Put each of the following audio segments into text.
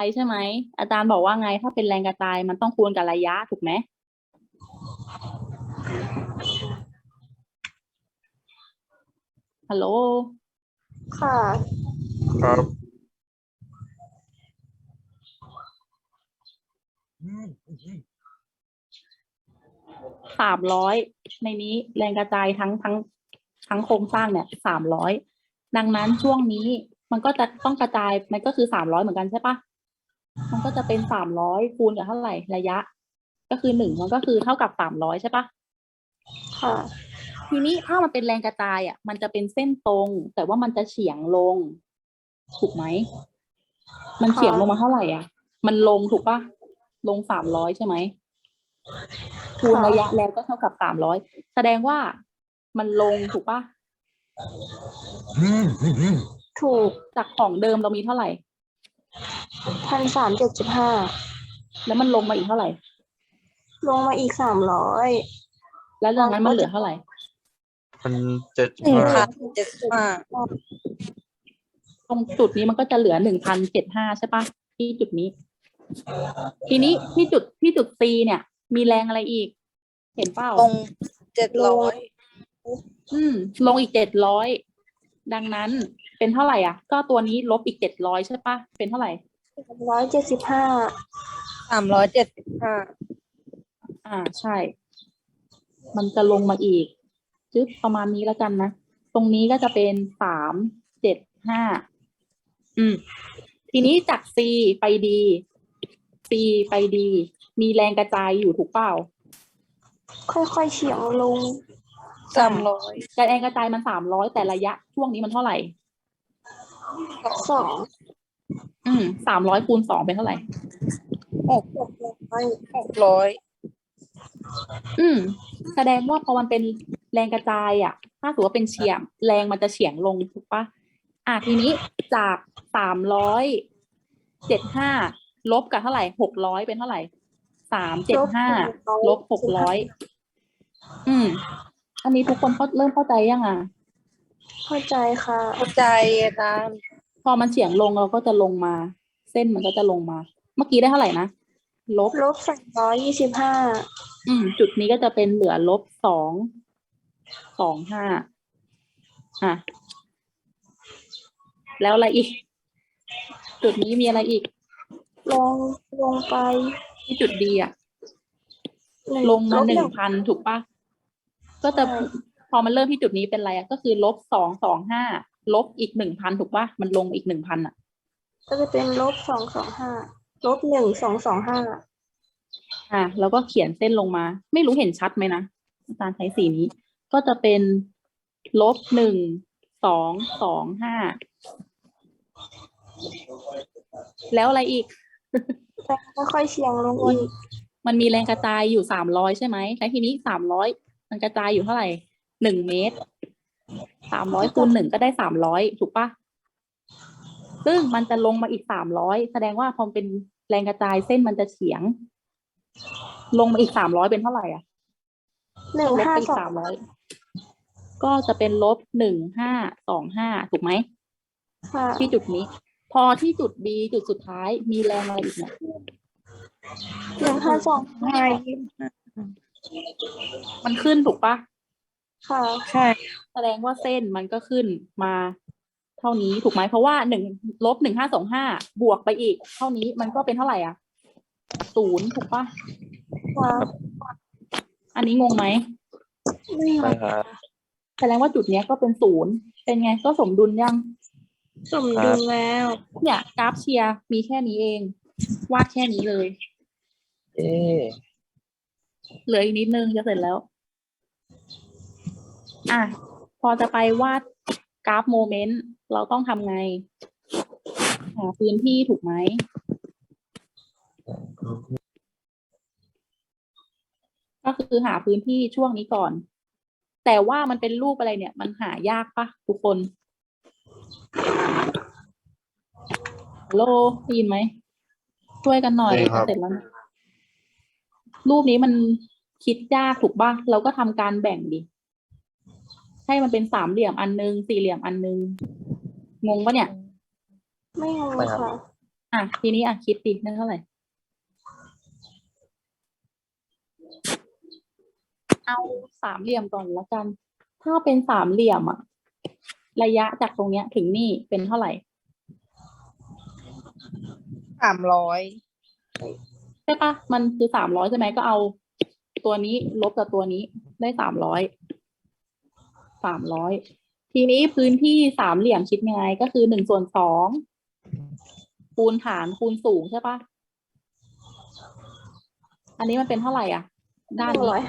ายใช่ไหมอาจารย์บอกว่าไง ถ้าเป็นแรงกระจายมันต้องคูณกับระยะถูกไหมฮัลโหลค่ะ ครับ สามร้อยในนี้แรงกระจายทั้งทั้งทั้งโครงสร้างเนี่ยสามร้อยดังนั้นช่วงนี้มันก็จะต้องกระจายมันก็คือสามร้อยเหมือนกันใช่ปะ มันก็จะเป็นสามร้อยคูณกับเท่าไหร่ระยะ ก็คือหนึ่งมันก็คือเท่ากับสามร้อยใช่ปะค่ะ ทีนี้ถ้ามันเป็นแรงกระจายอะ มันจะเป็นเส้นตรง แต่ว่ามันจะเฉียงลง ถูกไหม มันเฉียงลงมาเท่าไหร่อะ มันลงถูกปะลงสามร้อยใช่ไหมคูณระยะแล้วก็เท่ากับสามร้อยแสดงว่ามันลงถูกปะถูกจากของเดิมเรามีเท่าไหร่ พันสามเจ็ดสิบห้าแล้วมันลงมาอีกเท่าไหร่ ลงมาอีกสามร้อยแล้วดังนั้นมันเหลือเท่าไหร่มันเจ็ดหนึ่งห้าพันเจ็ดสิบห้าตรงจุดนี้มันก็จะเหลือหนึ่งพันเจ็ดห้าใช่ปะที่จุดนี้ ทีนี้ที่จุดที่จุด C เนี่ย มีแรงอะไรอีก เห็นเปล่าลงเจ็ดร้อยอืม ลงอีกเจ็ดร้อยดังนั้น เป็นเท่าไหร่อะ ก็ตัวนี้ลบอีกเจ็ดร้อยใช่ปะเป็นเท่าไหร่ร้อยเจ็ดสิบห้าสามร้อยเจ็ดสิบห้าอ่าใช่ มันจะลงมาอีกจึ๊บประมาณนี้แล้วกันนะ ตรงนี้ก็จะเป็นสามเจ็ดห้าอืม ทีนี้จาก C ไป D C ไป D มีแรงกระจายอยู่ถูกเปล่า ค่อยๆเฉียงลงสามร้อยการแรงกระจายมันสามร้อยแต่ระยะช่วงนี้มันเท่าไหร่ สองอืมสามร้อยคูณสองเป็นเท่าไหร่หกหกร้อยหกร้อยอืม แสดงว่าพอมันเป็นแรงกระจายอะ ถ้าถือว่าเป็นเฉียง แรงมันจะเฉียงลงถูกปะอะทีนี้จากสามร้อยเจ็ดห้าลบกับเท่าไหร่หกร้อยเป็นเท่าไหร่สามเจ็ดห้าลบหกร้อยอืม อันนี้ทุกคนเขาเริ่มเข้าใจยังอะ เข้าใจค่ะ เข้าใจอาจารย์ พอมันเฉียงลงเราก็จะลงมา เส้นมันก็จะลงมา เมื่อกี้ได้เท่าไหร่นะลบลบสามร้อยยี่สิบห้าอืม จุดนี้ก็จะเป็นเหลือลบสองสองห้าอะแล้วอะไรอีก จุดนี้มีอะไรอีก ลงลงไปที่จุดดีอะหนึ่งลงมาบหนึ่งพันถูกปะก็จะใช่ พอมันเริ่มที่จุดนี้เป็นอะไรอะก็คือลบสองสองห้าลบอีกหนึ่งพันถูกปะมันลงอีกหนึ่งพันอะก็จะเป็นลบสองสองห้าลบหนึ่งสองสองห้าอะแล้วก็เขียนเส้นลงมา ไม่รู้เห็นชัดไหมนะอาจารย์ใช้สีนี้ ก็จะเป็นลบหนึ่งสองสองห้าแล้วอะไรอีกค่อยๆเฉียงลงอีกมันมีแรงกระจายอยู่สามร้อยใช่ไหมแล้วทีนี้สามร้อยมันกระจายอยู่เท่าไหร่ หนึ่งเมตรสามร้อยคูณหนึ่งก็ได้สามร้อยถูกปะซึ่งมันจะลงมาอีกสามร้อยแสดงว่าพอเป็นแรงกระจายเส้นมันจะเฉียง ลงมาอีกสามร้อยเป็นเท่าไหร่อะหนึ่งลบห้าไปอีสกองสามร้อยก็จะเป็นลบหนึ่งห้าสองห้าถูกไหมค่ะที่จุดนี้ พอที่จุด B จุดสุดท้ายมีแรงอะไรอีกเนี่ยหนึ่งห้าสองห้ามันขึ้นถูกปะ ค่ะใช่ แสดงว่าเส้นมันก็ขึ้นมาเท่านี้ถูกไหมเพราะว่าหนึ่งลบหนึ่งห้าสองห้าบวกไปอีก เท่านี้มันก็เป็นเท่าไหร่อะศูนย์ถูกปะค่ะอันนี้งงไหมไม่ใช่ครับแสดงว่าจุดเนี้ยก็เป็นศูนย์เป็นไงก็สมดุลยัง สมดุลแล้ว เนี่ยกราฟเชียร์มีแค่นี้เอง วาดแค่นี้เลย เอ๊ะเหลืออีกนิดนึงจะเสร็จแล้ว อะพอจะไปวาดกราฟโมเมนต์เราต้องทำไง หาพื้นที่ถูกไหม ก็คือหาพื้นที่ช่วงนี้ก่อน แต่ว่ามันเป็นรูปอะไรเนี่ย มันหายากปะทุกคนฮัลโหลได้ยินไหม ช่วยกันหน่อยจะเสร็จแล้วนะรูปนี้มันคิดยากถูกปะเราก็ทำการแบ่งดิ ให้มันเป็นสามเหลี่ยมอันนึง สี่เหลี่ยมอันนึง งงปะเนี่ย ไม่งงค่ะ อะ ทีนี้อะคิดดิได้เท่าไหร่ เอาสามเหลี่ยมก่อนแล้วกัน ถ้าเป็นสามเหลี่ยมอะระยะจากตรงเนี้ย ถึงนี่เป็นเท่าไหร่สามร้อยใช่ปะมันคือสามร้อยใช่ไหมก็เอาตัวนี้ลบกับตัวนี้ได้สามร้อย สามร้อยทีนี้พื้นที่สามเหลี่ยมคิดยังไงก็คือหนึ่งส่วนสองคูณฐานคูณสูงใช่ปะอันนี้มันเป็นเท่าไหร่อะ ด้านหนึ่งนี้ร้อย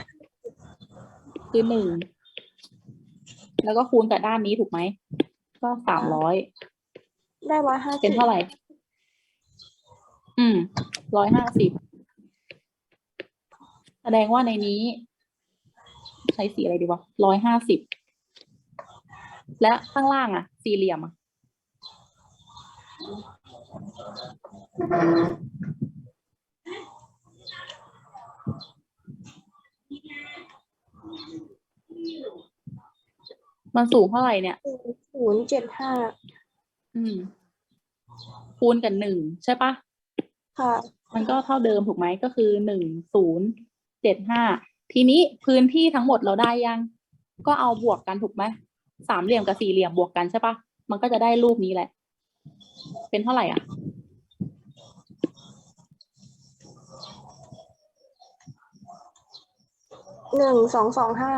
คือหนึ่งแล้วก็คูณกับด้านนี้ถูกไหมก็สามร้อยได้ร้อยห้าสิเป็นบเท่าไหร่ อืมร้อยห้าสิบแสดงว่าในนี้ ใช้สีอะไรดีวะร้อยห้าสิบ และข้างล่างอะ สี่เหลี่ยมอะมันสูงเท่าไหร่เนี่ยศูนย์เจ็ดห้าอืม คูณกับหนึ่งใช่ปะค่ะ มันก็เท่าเดิมถูกไหมก็คือหนึ่งศูนย์เจ็ดห้าทีนี้พื้นที่ทั้งหมดเราได้ยัง ก็เอาบวกกันถูกไหม สามเหลี่ยมกับสี่เหลี่ยมบวกกันใช่ปะมันก็จะได้รูปนี้แหละ เป็นเท่าไหร่อะหนึ่งสองสองห้า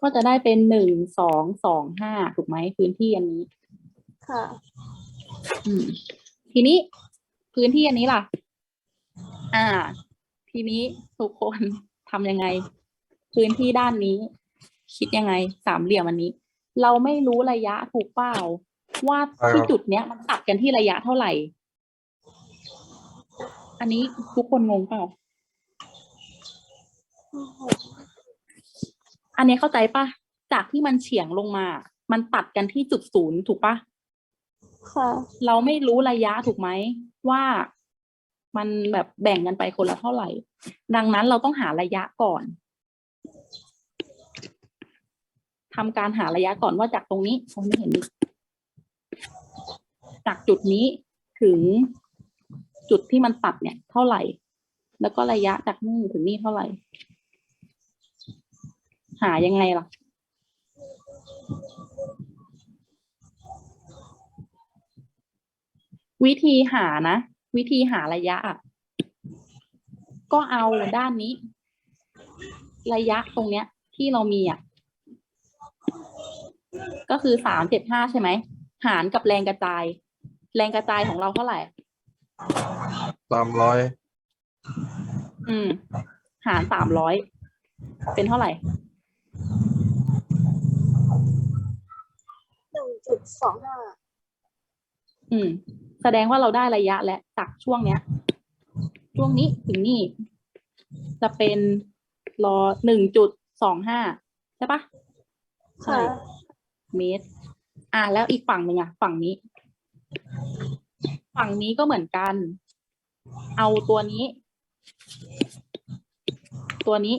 ก็จะได้เป็นหนึ่งสองสองห้าถูกไหมพื้นที่อันนี้ ค่ะอืมทีนี้พื้นที่อันนี้ล่ะ อ่า ทีนี้ทุกคนทำยังไง พื้นที่ด้านนี้ คิดยังไง สามเหลี่ยมอันนี้ เราไม่รู้ระยะถูกเปล่า ว่าที่จุดเนี้ยมันตัดกันที่ระยะเท่าไหร่ อันนี้ทุกคนงงเปล่า อันนี้เข้าใจปะจากที่มันเฉียงลงมา มันตัดกันที่จุดศูนย์ถูกปะค่ะ เราไม่รู้ระยะถูกไหมว่า มันแบบแบ่งกันไปคนละเท่าไหร่ ดังนั้นเราต้องหาระยะก่อนทำการหาระยะก่อนว่าจากตรงนี้ผมไม่เห็น จากจุดนี้ถึงจุดที่มันตัดเนี่ยเท่าไหร่ แล้วก็ระยะจากนี่ถึงนี่เท่าไหร่ หายังไงล่ะวิธีหานะ วิธีหาระยะอะก็เอาด้านนี้ ระยะตรงเนี้ย ที่เรามีอะก็คือสามเจ็ดห้าใช่ไหม หารกับแรงกระจาย แรงกระจายของเราเท่าไหร่สามร้อยอืม หารสามร้อยเป็นเท่าไหร่หนึ่งจุดสองห้าอืม แสดงว่าเราได้ระยะและจากช่วงเนี้ย ช่วงนี้ถึงนี่ จะเป็นรอหนึ่งจุดสองห้าใช่ปะค่ะเมตร อะแล้วอีกฝั่งหนึ่งอะฝั่งนี้ ฝั่งนี้ก็เหมือนกัน เอาตัวนี้ ตัวนี้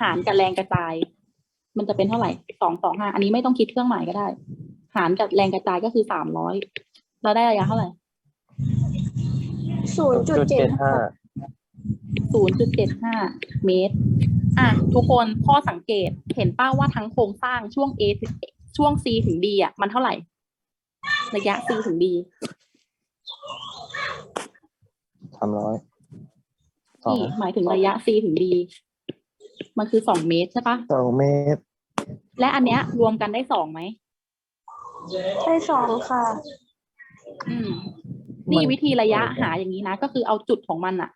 หารกับแรงกระจาย มันจะเป็นเท่าไหร่สองสองห้าอันนี้ไม่ต้องคิดเครื่องหมายก็ได้ หารกับแรงกระจายก็คือสามร้อยเราได้ระยะเท่าไหร่ศูนย์จุดเจ็ดห้าศูนย์จุดเจ็ดห้าเมตร อะ ทุกคนข้อสังเกตเห็นป้าว่าทั้งโครงสร้างช่วง A ถึงช่วง C ถึง D อะ มันเท่าไหร่ ระยะ C ถึง D สามร้อยสองนี่หมายถึงระยะ C ถึง D มันคือสองเมตรใช่ปะสองเมตร และอันเนี้ยรวมกันได้สองไหม ได้สองค่ะ อืมนี่วิธีระยะหาอย่างนี้นะ ก็คือเอาจุดของมันอะ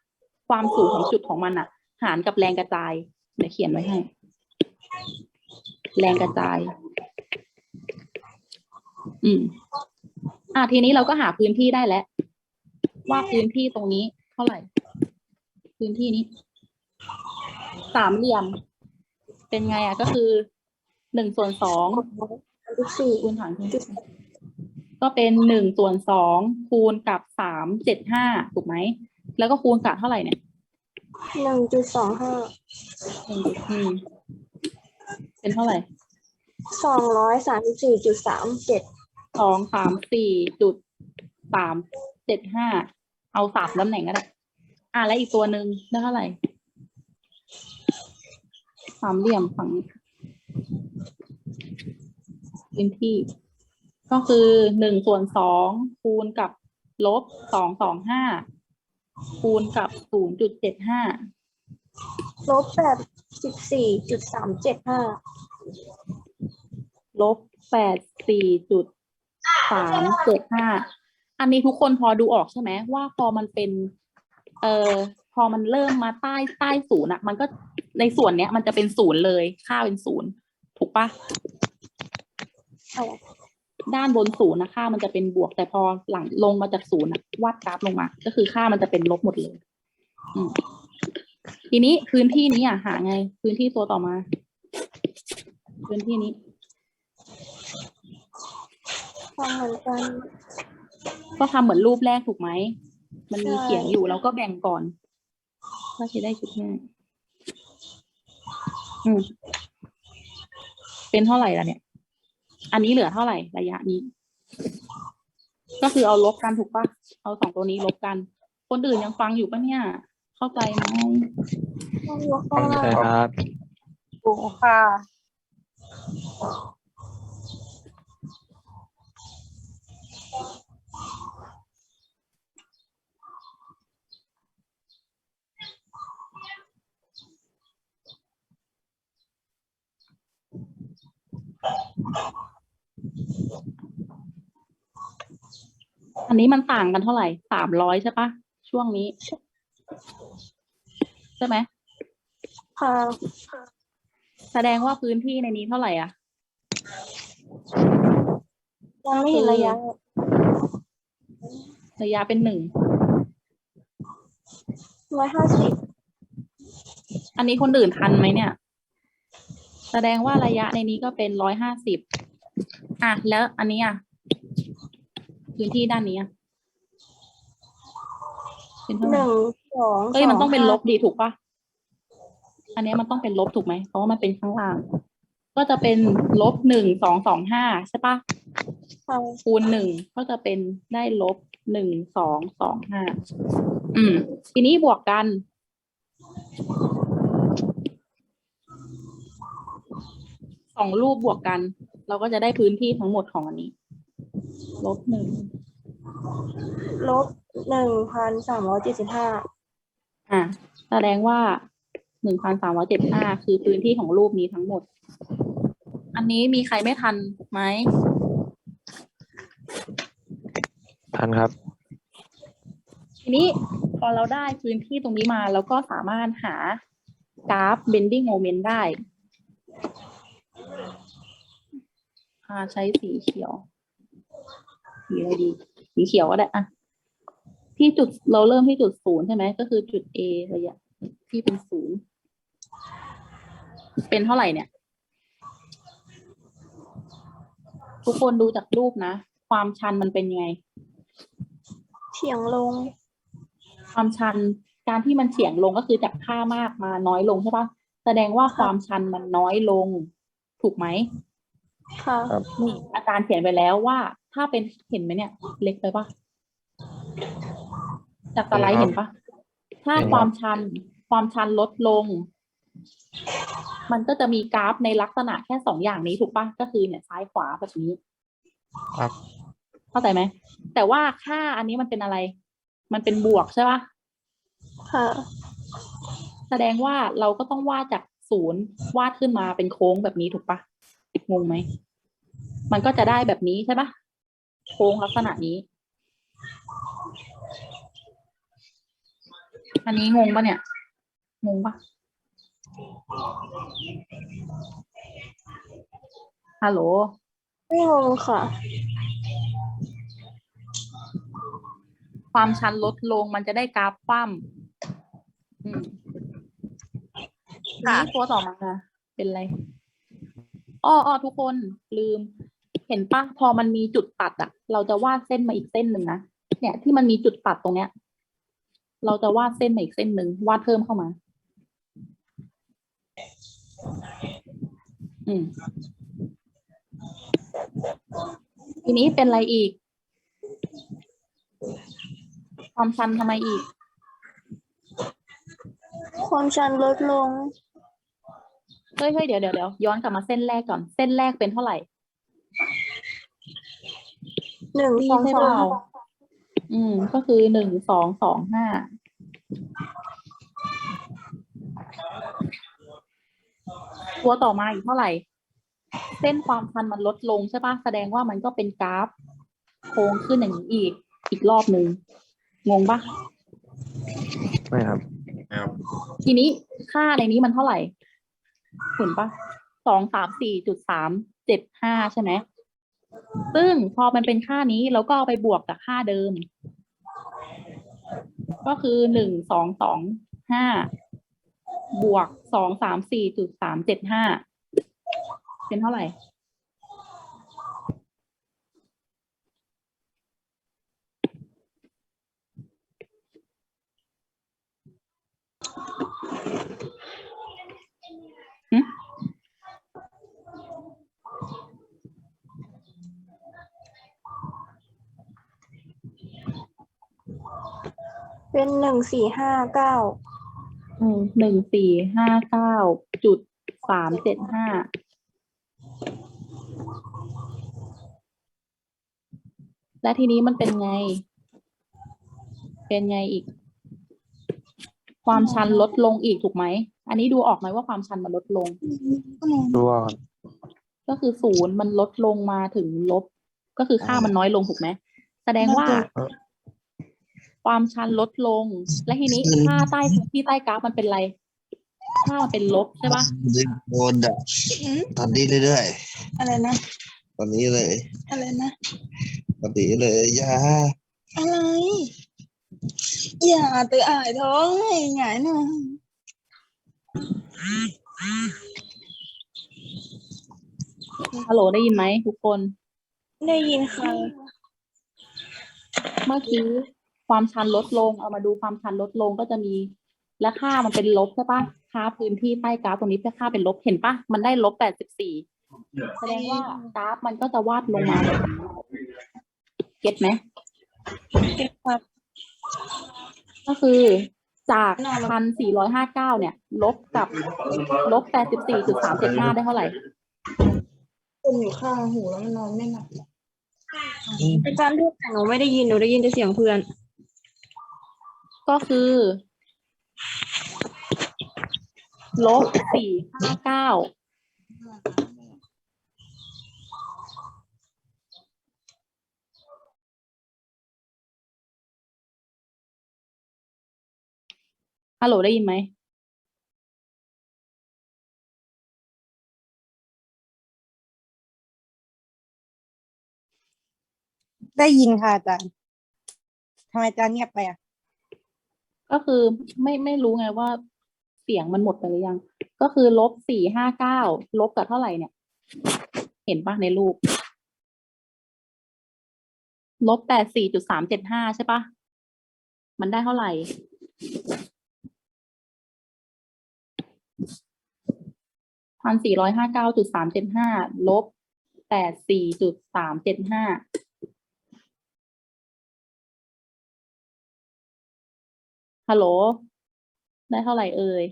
ความสูงของจุดของมันอะหารกับแรงกระจาย เดี๋ยวเขียนไว้ให้ แรงกระจาย อืม อะทีนี้เราก็หาพื้นที่ได้แล้ว ว่าพื้นที่ตรงนี้เท่าไหร่ พื้นที่นี้ สามเหลี่ยม เป็นไงอะ ก็คือหนึ่งส่วนสอง อันที่สี่คูณฐานคูณก็เป็นหนึ่งส่วนสองคูณกับสามเจ็ดห้าถูกไหม แล้วก็คูณกับเท่าไหร่เนี่ยหนึ่งจุดสองห้าหนึ่งจุดอืมเป็นเท่าไหร่สองร้อยสามสิบสี่จุดสามเจ็ดสองสามสี่จุดสามเจ็ดห้าเอาสามตำแหน่งก็ได้ อะแล้วอีกตัวหนึ่งได้เท่าไหร่สามเหลี่ยมฝั่งนี้ พื้นที่ ก็คือหนึ่งส่วนสองคูณกับลบสองสองห้าคูณกับศูนย์จุดเจ็ดห้าลบแปดสิบสี่จุดสามเจ็ดห้าลบแปดสี่จุดสามเจ็ดห้าอันนี้ทุกคนพอดูออกใช่ไหมว่าพอมันเป็น เอ่อพอมันเริ่มมาใต้ใต้ศูนย์อะมันก็ในส่วนเนี้ยมันจะเป็นศูนย์เลย ค่าเป็นศูนย์ถูกปะ ด้านบนศูนย์นะค่ามันจะเป็นบวก แต่พอหลังลงมาจากศูนย์วาดกราฟลงมา ก็คือค่ามันจะเป็นลบหมดเลยทีนี้พื้นที่นี้อะหาไง พื้นที่ตัวต่อมา พื้นที่นี้ทำเหมือนกัน ก็ทำเหมือนรูปแรกถูกไหม มันมีเขียนอยู่แล้วก็แบ่งก่อนก็จะได้จุดห้าอืมเป็นเท่าไหร่ละเนี่ย อันนี้เหลือเท่าไหร่ระยะนี้ ก็คือเอาลบกันถูกปะเอาสองตัวนี้ลบกัน คนอื่นยังฟังอยู่ปะเนี่ย เข้าใจไหมต้องยกข้างล่าใช่งครับถูกค่ะ อันนี้มันต่างกันเท่าไหร่สามร้อยใช่ปะช่วงนี้ ใช่ไหมค่ะแสดงว่าพื้นที่ในนี้เท่าไหร่อะยังไม่เห็นระยะ ระยะเป็นหนึ่งร้อยห้าสิบอันนี้คนอื่นทันไหมเนี่ย แสดงว่าระยะในนี้ก็เป็นร้อยห้าสิบอะแล้วอันนี้อะ พื้นที่ด้านนี้อะเป็นเท่าไหหร่นึ่งสองเอ้ยมันต้องเป็นสลบดีถูกปะอันนี้มันต้องเป็นลบถูกไหมเพราะว่ามันเป็นข้างล่าง ก็จะเป็นลบหนึ่งสองสองห้าใช่ปะค่ะคูณหนึ่งก็จะเป็นได้ลบหนึ่งสองสองห้าอืม ทีนี้บวกกัน สองรูปบวกกัน เราก็จะได้พื้นที่ทั้งหมดของอันนี้ ลบหนึ่งลบหนึ่งพันสามร้อยเจ็ดสิบห้าอะแสดงว่าหนึ่งพันสามร้อยเจ็ดห้าคือพื้นที่ของรูปนี้ทั้งหมด อันนี้มีใครไม่ทันไหมทันครับ ทีนี้พอเราได้พื้นที่ตรงนี้มาเราก็สามารถหากราฟ bending moment ได้อ่าใช้สีเขียว สีอะไรดี สีเขียวก็ได้อะที่จุดเราเริ่มที่จุดศูนย์ใช่ไหมก็คือจุด A ระยะที่เป็นศูนย์เป็นเท่าไหร่เนี่ย ทุกคนดูจากรูปนะ ความชันมันเป็นยังไงเฉียงลง ความชันการที่มันเฉียงลงก็คือจากค่ามากมาน้อยลงใช่ปะแสดงว่าความชันมันน้อยลง ถูกไหมค่ะครับนี่อาจารย์เขียนไปแล้วว่า ถ้าเป็นเห็นไหมเนี่ย เล็กไปปะจากสไลด์เห็เห็นนครับปะถ้าเห็นครับความชันความชันลดลง มันก็จะมีกราฟในลักษณะแค่สองอย่างนี้ถูกปะก็คือเนี่ยซ้ายขวาแบบนี้ครับเข้าใจไหมแต่ว่าค่าอันนี้มันเป็นอะไร มันเป็นบวกใช่ปะค่ะแสดงว่าเราก็ต้องวาดจากศูนย์วาดขึ้นมาเป็นโค้งแบบนี้ถูกปะงงไหมมันก็จะได้แบบนี้ใช่ปะ โค้งลักษณะนี้ อันนี้งงปะเนี่ย งงปะฮัลโหล ไม่งงค่ะ ความชันลดลงมันจะได้กราฟคว่ำอืมทีนี้ตัวต่อมาเป็นอะไร อ้ออ้อทุกคนลืมเห็นปะพอมันมีจุดตัดอะเราจะวาดเส้นมาอีกเส้นหนึ่งนะเนี่ยที่มันมีจุดตัดตรงเนี้ย เราจะวาดเส้นมาอีกเส้นหนึ่งวาดเพิ่มเข้ามา อืมทีนี้เป็นอะไรอีก ความชันทำไมอีก ความชันลดลง เฮ้ยเฮ้ยเดี๋ยวเดี๋ยวเดี๋ยวย้อนกลับมาเส้นแรกก่อน เส้นแรกเป็นเท่าไหร่ หนึ่งนี่สองใช่สอเปงล่าอืม ก็คือหนึ่งสองสองห้าตัวต่อมาอีกเท่าไหร่ เส้นความชันมันลดลงใช่ปะแสดงว่ามันก็เป็นกราฟ โค้งขึ้นอย่างนี้อีก อีกรอบหนึ่งงงปะไม่ครับทีนี้ค่าในนี้มันเท่าไหร่เห็นปะสองสามสี่จุดสามเจ็ดห้าใช่ไหม ซึ่งพอมันเป็นค่านี้เราก็เอาไปบวกกับค่าเดิม ก็คือหนึ่งสองสองห้าบวกสองสามสี่จุดสามเจ็ดห้าเป็นเท่าไหร่ เป็นหนึ่งสี่ห้าเก้าอืมหนึ่งสี่ห้าเก้าจุดสามเจ็ดห้าและทีนี้มันเป็นไง เป็นไงอีก ความชันลดลงอีกถูกไหม อันนี้ดูออกไหมว่าความชันมันลดลงดูว่าก็คือศูนย์มันลดลงมาถึงลบ ก็คือค่ามันน้อยลงถูกไหม แสดงว่า ความชันลดลง และทีนี้ค่าใต้ที่ใต้กราฟมันเป็นอะไร ค่ามันเป็นลบใช่ปะโดนด่าตอนนี้เรื่อยอะไรนะๆตอนนี้เลย อะไรนะตอนนี้เลยอย่าอะไร อย่าตืออ่ายท้องไงไงนะฮัลโหลได้ยินไหมทุกคน ได้ยินค่ะ เมื่อกี้ ความชันลดลง เอามาดูความชันลดลงก็จะมี และค่ามันเป็นลบใช่ปะค่าพื้นที่ใต้กราฟตรงนี้เป็นค่าเป็นลบเห็นปะมันได้ลบแปดสิบสี่แสดงว่ากราฟมันก็จะวาดลงมาแบบนี้เก็ตไหมครับก็คือจากพันสี่ร้อยห้าเก้าเนี่ย ลบกับลบแปดสิบสี่จุดสามเจ็ดห้าได้เท่าไหร่คนอยู่ข้างหูแล้วมันนอนไม่หลับอาจารย์พูดแต่หนูไม่ได้ยินหนูได้ยินแต่เสียงเพื่อน ก็คือลบสี่ห้าเก้าฮัลโหลได้ยินไหมได้ยินค่ะอาจารย์ทำไมอาจารย์เงียบไปอะ ก็คือไม่ไม่รู้ไงว่าเสียงมันหมดไปหรือยัง ก็คือลบสี่ห้าเก้าลบกับเท่าไหร่เนี่ย เห็นปะในรูป ลบแปดสี่จุดสามเจ็ดห้าใช่ปะมันได้เท่าไหร่ พันสี่ร้อยห้าเก้าจุดสามเจ็ดห้าลบแปดสี่จุดสามเจ็ดห้า ฮัลโหล ได้เท่าไหร่เอ่ย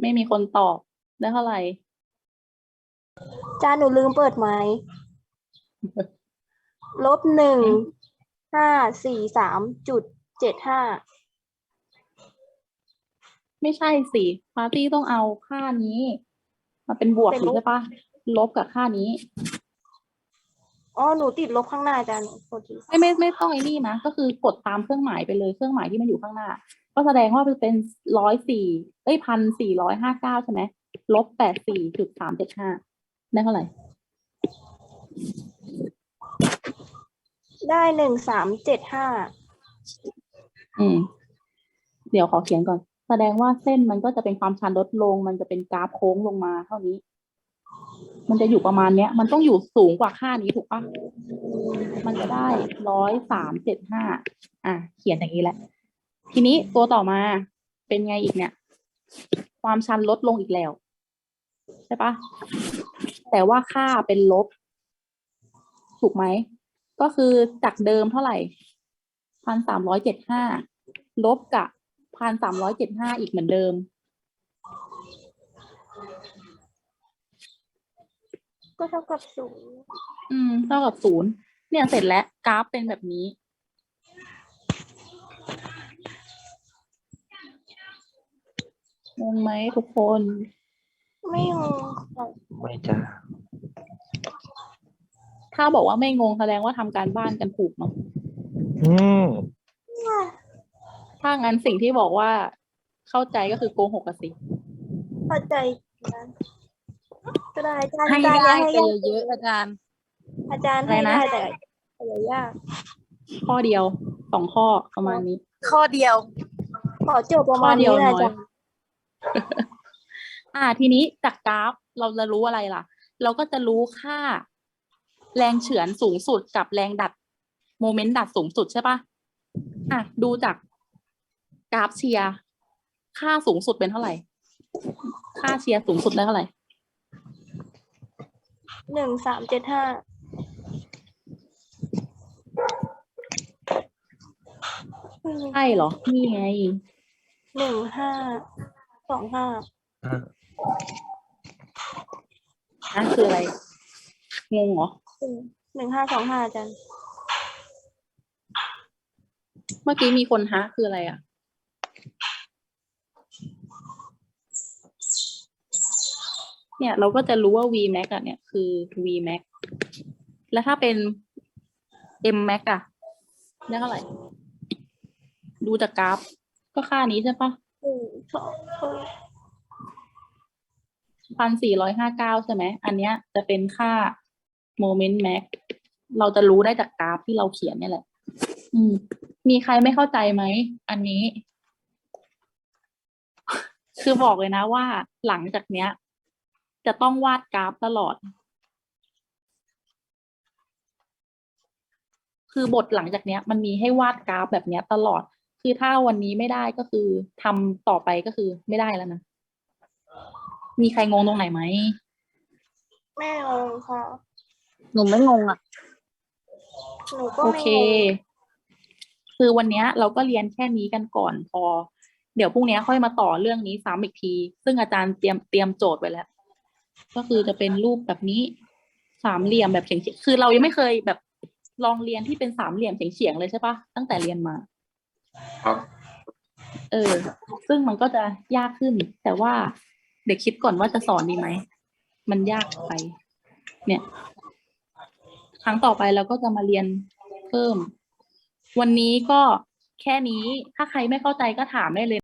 ไม่มีคนตอบได้เท่าไหร่จานหนูลืมเปิดไม้ลบหนึ่งห้าสี่สามจุดเจ็ดห้าไม่ใช่สิปาร์ตี้ต้องเอาค่านี้ มาเป็นบวกเป็นสิลบใช่ปะลบกับค่านี้ อ๋อ หนูติดลบข้างหน้าอาจารย์โทษทีไม่ไม่ไม่ต้องไอ้นี่นะ ก็คือกดตามเครื่องหมายไปเลยเครื่องหมายที่มันอยู่ข้างหน้า ก็แสดงว่ามันเป็นร้อยสี่เอ้ยพันสี่ร้อยห้าเก้าใช่ไหมลบแปดสี่จุดสามเจ็ดห้าได้เท่าไหร่ได้หนึ่งสามเจ็ดห้าอืม เดี๋ยวขอเขียนก่อนแส ดงว่าเส้นมันก็จะเป็นความชันลดลง มันจะเป็นกราฟโค้งลงมาเท่านี้ มันจะอยู่ประมาณเนี้ย มันต้องอยู่สูงกว่าค่านี้ถูกปะมันจะได้ร้อยสามเจ็ดห้าอะ เขียนอย่างนี้แหละ ทีนี้ตัวต่อมาเป็นไงอีกเนี่ย ความชันลดลงอีกแล้ว ใช่ปะแต่ว่าค่าเป็นลบ ถูกไหม ก็คือจากเดิมเท่าไหร่พันสามร้อยเจ็ดห้าลบกับ พันสามร้อยเจ็ดห้าอีกเหมือนเดิม ก็เท่ากับศูนย์อืมเท่ากับศูนย์เนี่ยเสร็จแล้วกราฟเป็นแบบนี้ งงไหมทุกคน ไม่งงค่ะไม่จ้าถ้าบอกว่าไม่งงแสดงว่าทำการบ้านกันถูกเนาะ อืม ถ้างั้นสิ่งที่บอกว่าเข้าใจก็คือโกหกกันสิเข้าใจนะก็ได้อาจารย์ให้อาจารย์ได้ให้ไปยากเยอะๆอาจารย์ อาจารย์อะไรให้นะได้แต่อย่ายาก ข้อเดียวสองข้อประมาณนี้ ข้อเดียว ขอโจทย์ประมาณข้อเดีนี้ยวนะน้อาอยจารย์อ่า ทีนี้จากกราฟเราจะรู้อะไรล่ะ เราก็จะรู้ค่า แรงเฉือนสูงสุดกับแรงดัด โมเมนต์ดัดสูงสุดใช่ปะอะดูจาก กราฟเชียร์ค่าสูงสุดเป็นเท่าไหร่ ค่าเชียร์สูงสุดได้เท่าไหร่หนึ่งสามเจ็ดห้าใช่เหรอ นี่ไง หนึ่งห้าสองห้าอะคืออะไร งงเหรอ หนึ่งห้าสองห้าอาจารย์ เมื่อกี้มีคนฮะคืออะไรอะ เนี่ยเราก็จะรู้ว่า V max อะเนี่ยคือ V max แล้วถ้าเป็น M max อะได้เท่าไหร่ ดูจากกราฟ ก็ค่านี้ใช่ปะสองพันสี่ร้อยห้าเก้าใช่ไหม อันเนี้ยจะเป็นค่า moment max เราจะรู้ได้จากกราฟที่เราเขียนเนี่ยแหละ อืม มีใครไม่เข้าใจไหม อันนี้ คือบอกเลยนะว่าหลังจากเนี้ย จะต้องวาดกราฟตลอด คือบทหลังจากเนี้ย มันมีให้วาดกราฟแบบเนี้ยตลอด คือถ้าวันนี้ไม่ได้ก็คือทำต่อไปก็คือไม่ได้แล้วนะ มีใครงงตรงไหนไหมแม่งงค่ะ หนูไม่งงอะ หนูก็โอไม่เค งงคือวันเนี้ยเราก็เรียนแค่นี้กันก่อนพอ เดี๋ยวพรุ่งนี้ค่อยมาต่อเรื่องนี้ซ้ำอีกที ซึ่งอาจารย์เตรียมเตรียมโจทย์ไว้แล้ว ก็คือจะเป็นรูปแบบนี้สามเหลี่ยมแบบเฉียงๆคือเรายังไม่เคยแบบลองเรียนที่เป็นสามเหลี่ยมเฉียงๆเลยใช่ปะตั้งแต่เรียนมา ครับ เออ ซึ่งมันก็จะยากขึ้น แต่ว่าเดี๋ยวคิดก่อนว่าจะสอนดีไหม มันยากไป เนี่ย ครั้งต่อไปเราก็จะมาเรียนเพิ่ม วันนี้ก็แค่นี้ ถ้าใครไม่เข้าใจก็ถามได้เลย